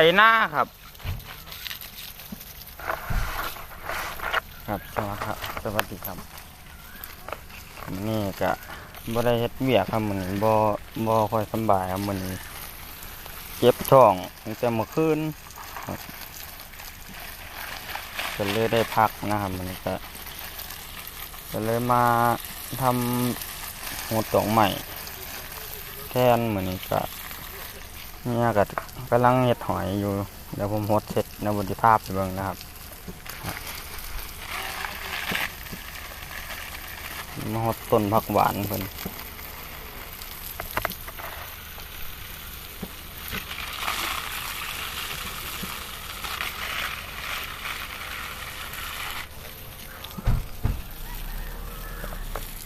ไปหน้าครับ ครับสวัสดีครับสวัสดีครับนี่ก็บ่ได้เฮ็ดเวียกครับมื้อนบ่บ่ค่อยสบายครับมื้อนเจ็บท้องตั้งแต่เมื่อคืนครับก็เลยได้พักนะครับมื้อนี้ก็ก็เลยมาทำหัวตองใหม่แทนเหมือนี้ก็ เนี่ยก็กำลังเฮ็ดหอยอยู่เดี๋ยวผมโฮดเสร็จในบนที่ภาพไปเบิ่งนะครับมาหดต้นผักหวานเพิ่น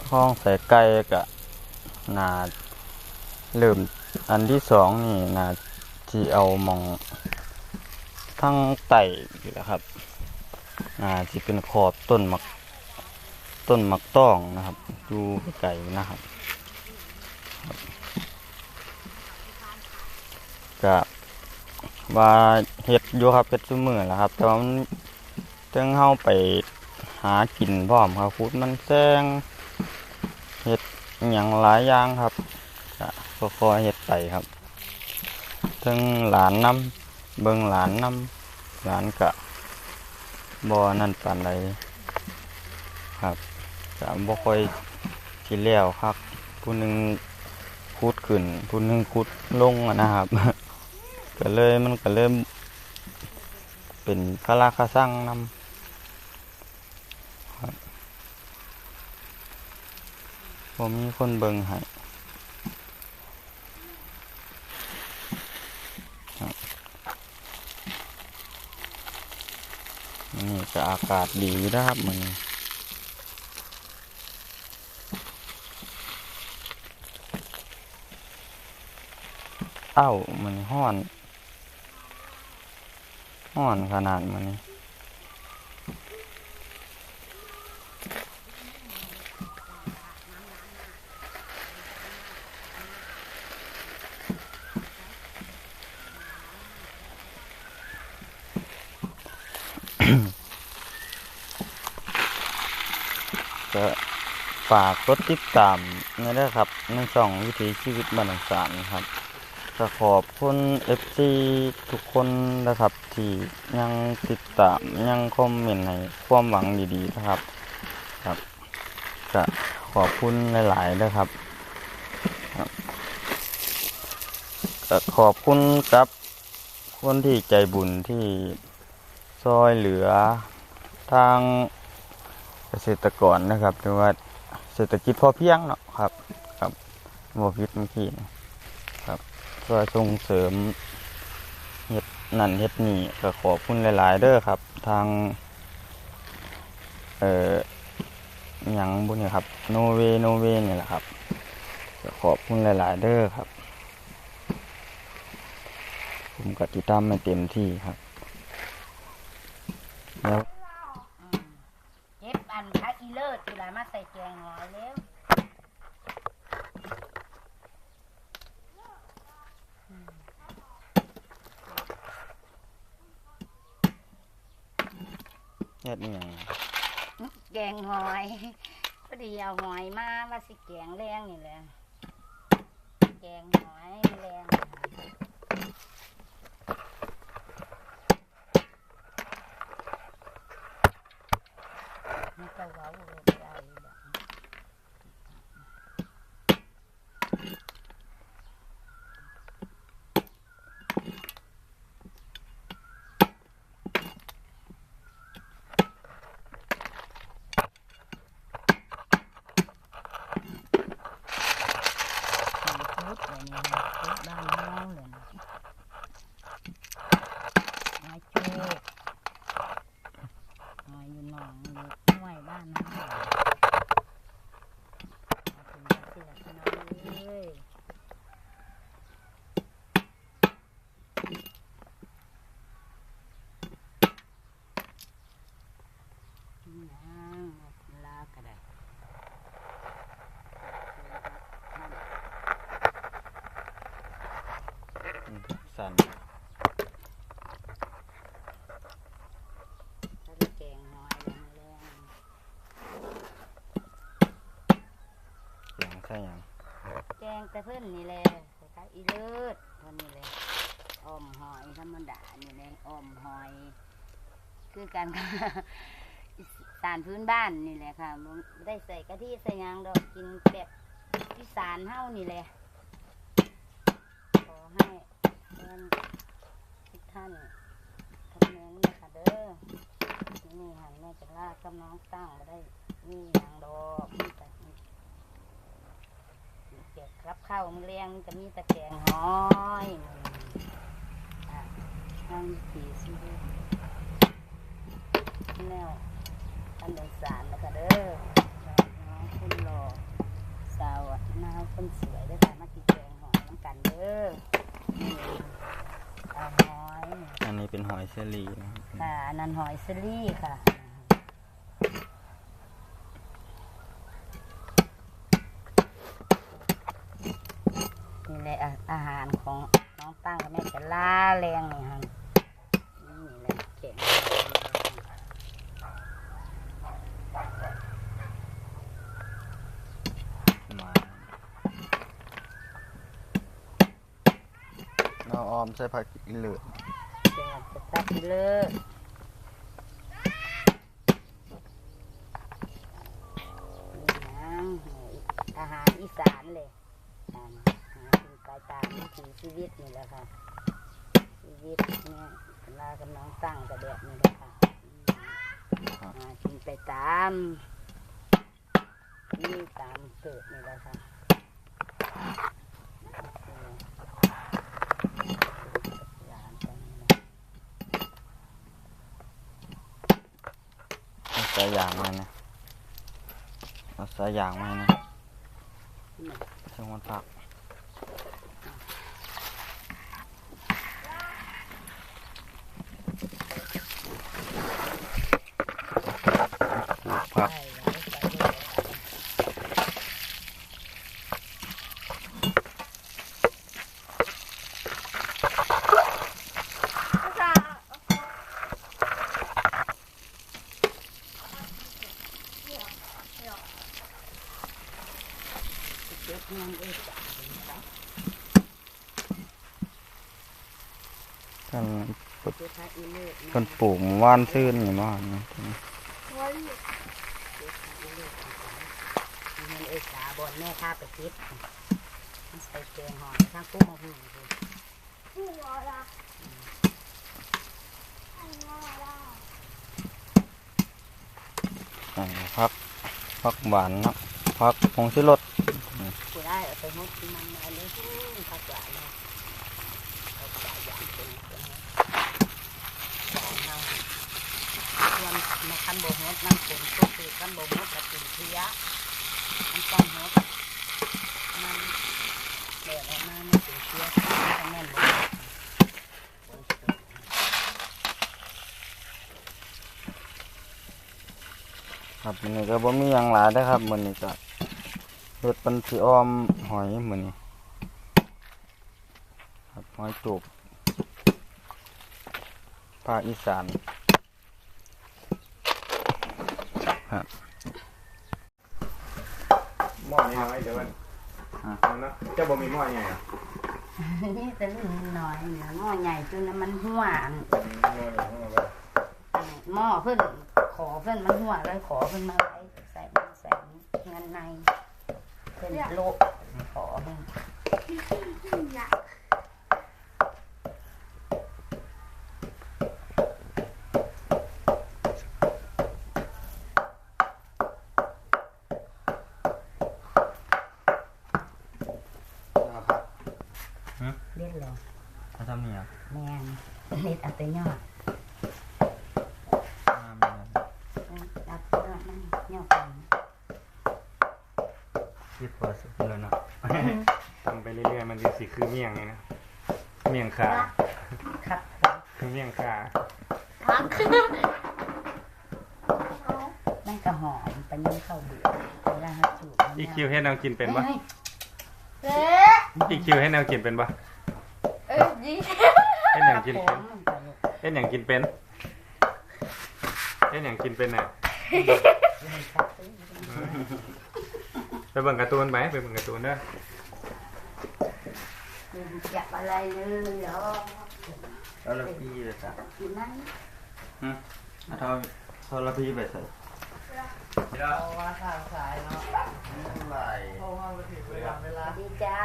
ห้องใส่ไก่กะนาเริ่ม อันที่สองนี่นาที่เอามองทั้งไต่อยู่แล้วครับนาที่เป็นขอบต้นมักต้นมักต้องนะครับ ดูไก่นะครับครับก็ว่าเห็ดอยู่ครับเห็ดซุมือแหล้วครับ แต่ว่ามันเจ้งเข้าไปหากินพร้อมครับฟุดมันแซงเห็ดอย่างหลายอย่างครับ ก็คอยๆเห็ดไปครับทั้งหลานน้ำเบิงหลานน้ำหลานกะบอนั่นปานใดครับก็บ่ค่อยที่แล้วครับ ผู้หนึ่งคุดขึ้น ผู้หนึ่งคุดลงอะนะครับ ก็เลยมันก็เริ่มเป็นคาราคาซังนำครับผมมีคนเบิงให้ครับ นี่ก็อากาศดีนะครับมันเอ้ามันห้อน ห้อนขนาดมันนี่ ก็ฝา กดติดตามนี่ด้ครับในช่องวิถีชีวิตบ้านหนองสารครับก็ขอบคุณเอฟซีทุกคนนะครับ ที่ยังติดตามยังคอมเมนต์ในความหวังดีๆนะครับครับก็ขอบคุณหลายๆนะครับครับก็ขอบคุณกับคนที่ใจบุญที่ซอยเหลือทางเกษตรกรนะครับหรือว่า เศรษฐกิจพอเพียงเนาะครับ ครับโมพิษเมื่อกี้นะก็ส่งเสริมเฮ็ดนั่นเฮ็ดนี่ก็ขอบคุณหลาย ๆ เด้อครับ ทาง เอ่ออหยังบุญเนี่ยครับ โนเวโนเวนี่แหละครับก็ขอบคุณหลาย ๆ เด้อครับ ผมก็ติดตามไม่เต็มที่ครับ แล้ว เจ็บอันพักอีเลิศเวลามาใส่แกงหอยแล้ว เฮ็ดนี่ยังแกงหอยพอดีเอาหอยมาว่าสิแกงแรงนี่แหละแกงหอยแรงมันจะเว้าเรื่องใดดอกมันพุดเลยนี่นะพุดบ้านเฮาเลยนะหอยโชคหอยอยู่หนองอยู่ห้วยบ้านเฮาเอาถึงจะเสียขนาดนี้เลย นั่งลาก็ได้ สั่น ส่หยัง แก งแต่เพิ่นนี่แหละใส่ข้าวอีเลิศเพิ่นนี่แหละอมหอยธรรมดานี่แหละอมหอย คือการสานพื้นบ้านนี่แหละค่ะได้ใส่กะทิใส่ยังดอกกินแบบอีสานเฮานี่แหละขอให้เพื่อนทุกท่านคอมเนต์นะคะเด้อนี่หันแม่จะลากกับน้องตั้งมาได้ มีหยังดอกมีแต่ เกี่ยวกับข้าวมือเลี้ยงจะมีตะแกรงหอยอะนั่งสีสิเด้อแนวอันเดินสารนะคะเด้อน้องคุณรอสาวอะนาวคนสวยเด้วยค่ะมากินแกงหอยน้ำกันเด้อนี่เอาหอย อันนี้เป็นหอยเชอรี่นะครับค่ะอันนันหอยเซรี่ค่ะ ในอาหารของน้องตั้งกับแม่จะล่าแรงนี่ฮะนี่แหละเก่งมาเราออมใส่ผักอีเหลือแก่จะตัดเลิศนี่นะอาหารอีสานเลยากินไปตามวิถีชีวิตนี่แหละค่ะ ชีวิตเนี่ยเวลากับน้องตั้งกับแบบนี้แหละค่ะอืมหากินไปตามนี่ตามเกิดนี่แหละค่ะหลานกันนี่แหละ เอาใส่ยางมานะเอาใส่ยางมานะช่างมันผักับท่านเก็บพระอีเลิศคนปลูกว่านซื่นอยู่เนาะนี่เงินเอก สาบนแม่ข้าไปคิดใส่แกงหอยข้างกุ้งมาหูดูอันนี้ผักผักหวานนะผักผงชูรสกูได้เอาไปหดมันมาเลยข้าวาเนี่ยข้าวปลาอย่างเป็นเป็นของเฮาส่วนมาคันโบฮดน้ำฝนก็คือคันโบฮดกับปิ่นเทีย มันต้องฮดมันเดือดออกมามันปิ่นเทียมันแม่นบ่ฝนตกครับมันนี้ก็บ่มีหยังหลายเด้อครับมันนี้ก็เฮ็ดเป็นสิอ้อมหอยเหมือนี้ครับหอยจูบภาคอีสานห ม้อนี่น้อยเดี๋ยวมันอะเอานะเจ้าบ่มีหม้อใหญ่เหรอนี่แต่รุ่นน้อยเนี่ยหม้อใหญ่จนมันหัวอันอืมหม้อใหญ่หม้อแบบหม้อเพิ่นขอเพิ่นมันหัวเลยขอเพิ่นมาไว้ใส่ใส่เงินในเพิ่นโลกขอเพิ่น เน็ตเอาแต่ยอดน้ำมันเอาแต่ยอดมันยอดกันคิดพอสุดแล้วเนาะทำไปเรื่อยๆมันจะสิคือเมี่ยงไงนะเมี่ยงขาครับคือเมี่ยงขานั่นก็หอมปันนี้เข้าเบื่อเวลาฮัจูบอีคิวให้แนวกินเป็นปะเฮ้ยอีคิวให้แนวกินเป็นปะ เอ้ยดี ให้แนว กินผเป็นมเอ็นอย่างกินเป็นเอ็นอย่างกินเป็นน่ะไปเบิ่งการ์ตูนไปไปเบิ่งการ์ตูนเด้อไม่รู้จักอะไรเลยเหรอแล้วเราพี่ไปใส่กินนั้นเอาเท่าเท่าเราพี่ไปใส่เอามาทางสายเนาะไหลเพราะว่ามันถึงเวลาเวสลาวัสดีจ้า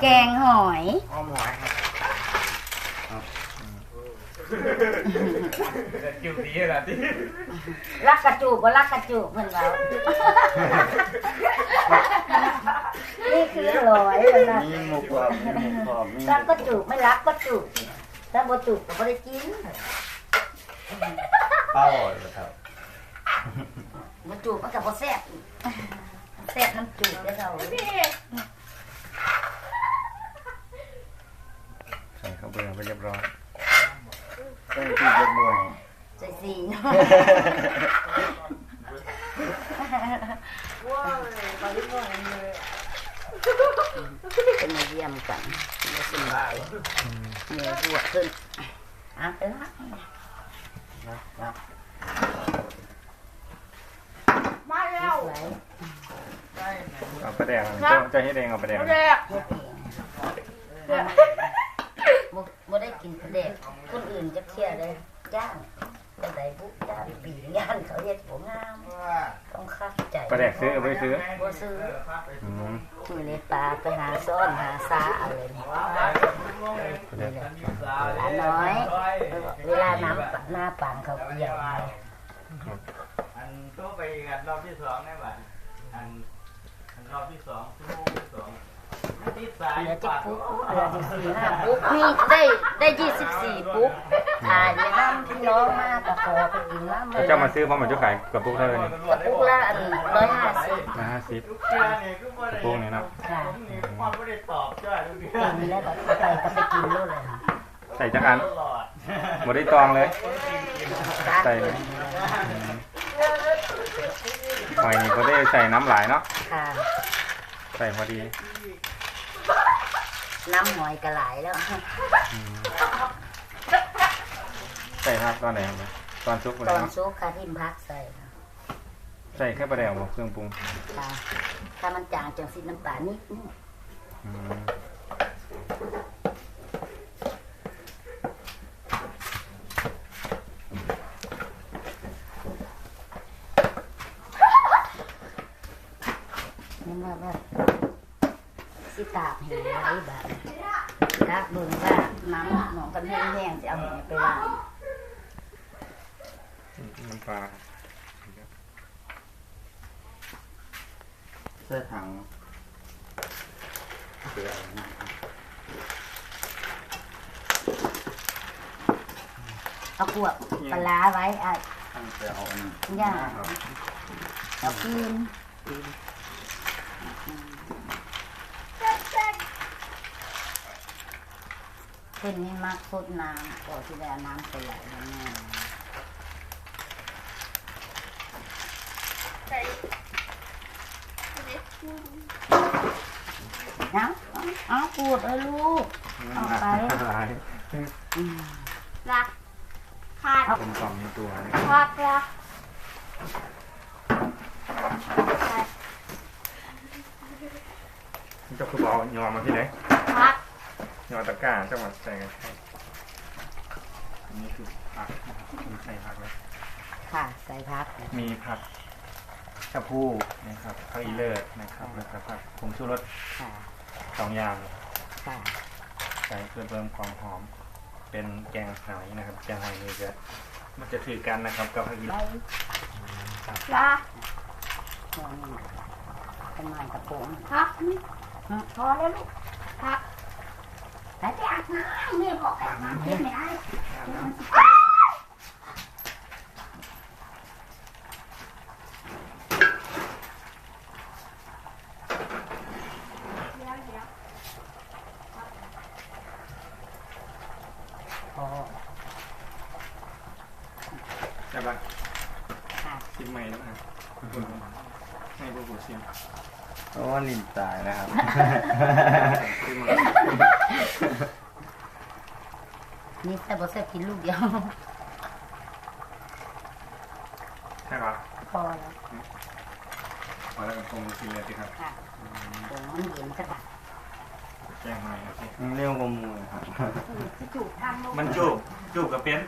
แกงหอยอ้อมหอยครับคิวตีละที่รักกระจูกก็รักกระจูกเพื่อนเรานี่คือหอยเพื่อนเรามีหมูกรอบมีหมูกรอบมีรักก็จูบไม่รักก็จูบถ้าบ่จูบก็บ่ได้กินเป้าเลยครับบ่จูบมันก็บ่แซ่บอีกแซ่บน้ำจูบได้อเรา ใส่ข้าวเบื่อไปเรียบร้อเป็นที่เจ็บมวยใส่สีเนาะว้าวตอนนี้ก็เลยเป็นมาเยี่ยมกันมาสบายเหนื่อยปวขึ้นอะไปละนะนะมาแล้วสวยได้ไหมเอาปลาแดงเจ้าเจ้าเฮ็ดงเอาปแดงแรกเดเอง บ่ได้กินเด็กคนอื่นจะเครียดเลยย่างแต่ใดบุย่างปีย่านเขาเฮ็ดบ่งามต้องคักใจปลาแดกซื้อเอาไปซื้อบ่ซื้ออืมมือในปลาไปหาซ่อนหาซาอะไรนี่ปลาแดกหลานน้อย เวลาน้ำหน้าปังเขาเกี่ยวมาอันตัวไปกันรอบที่สองได้บัดอันอันรอบที่สองชั่วโมงที่สอง มันติดสายเหลือจะปาดปุ๊บเหลือจะสี่ห้าปุ๊บมีได้ได้ยี่สิบสี่ปุ๊บอ่าอย่างนั้นพี่น้องมากกับขอไปกินน้ำแล้วเจ้ามาซื้อเพราะมันจะขายกับพวกเธอนี่กับปุ๊บละอันร้อยห้าสิบนะห้าสิบลูกเรือเนี่ยก็บ่ได้พวกนี้เนาะค่ะผมนี่ความไม่ได้ตอบจ้อยลูกเรือกินแล้วก็ไปก็ไปกินนู่นเลยค่ะใส่จักอันตลอดหมดได้ตองเลยใส่เลยหอยนี่ก็ได้ใส่น้ำหลายเนาะค่ะใส่พอดี น้ำหอยกระไหลายแล้วอืมใส่ครับตอนไหนครับตอนซุปเลตยอนเนาะซุกค่ะทิมพักใส่ค่ะใส่แค่ปลาแดกบ่เครื่องปรุงค่ะถ้ามันจางจังสิน้ำตาลนิดนึงอืมนี่ว่าว่า สิตากแห้งไว้แบบตากเบิ่งว่าน้ำหนองกันแห้งๆจะเอาแหไปล้างน้ำปลาใส่ถังเกลือนะเอาขวดปลาร้าไว้อะตั้งแต่เอาอันนี้ย่าเอากิน เพิ่นนี่มักสดน้ำก่อนที่จะเอาน้ำใส่ไหลแล้วแม่เอาเอาเอาปวดเลยลูก เอาไป หลายอืมรักขาดเป็นกล่องในตัวนี่รักรักเจ้าคือบอกยอมมาที่ไหนรัก ยอมตะกร้าเจ้ามาใส่กันอันนี้คือผักนะครับมีใส่ผักเลยค่ะใส่พักมีผักชะพูนะครับผักอีเลิศนะครับแล้วก็ผักผงชูรสค่ะสองอย่างค่ะใส่เพื่อเพิ่มความหอม เป็นแกงหอยนะครับ แกงหอยนี่จะมันจะถือกันนะครับกับผักอีไปเลิศรักหัวนี่เป็นไม้กระโปรงรักอืมพอแล้วลูกรัก แต่ไปอาบน้ำแม่บอกให้อาบน้ำเก็บไม่ได้เดี๋ยวเดี๋ยวพอใช่ปะค่ะชิมใหม่แล้วนะให้พวกผู้ชิมเพราะว่าลิ้นตายนะครับชิมนี่แต่บอสกินลูกเดียวใช่ครับพอแล้วพอแล้วกับคงกินเลยสิครับค่ะตรงมันเย็นสักบัดแกงหอยครับเรียกว่าหมูครับจะจูบทางลง มันจูบจูบกับเป็น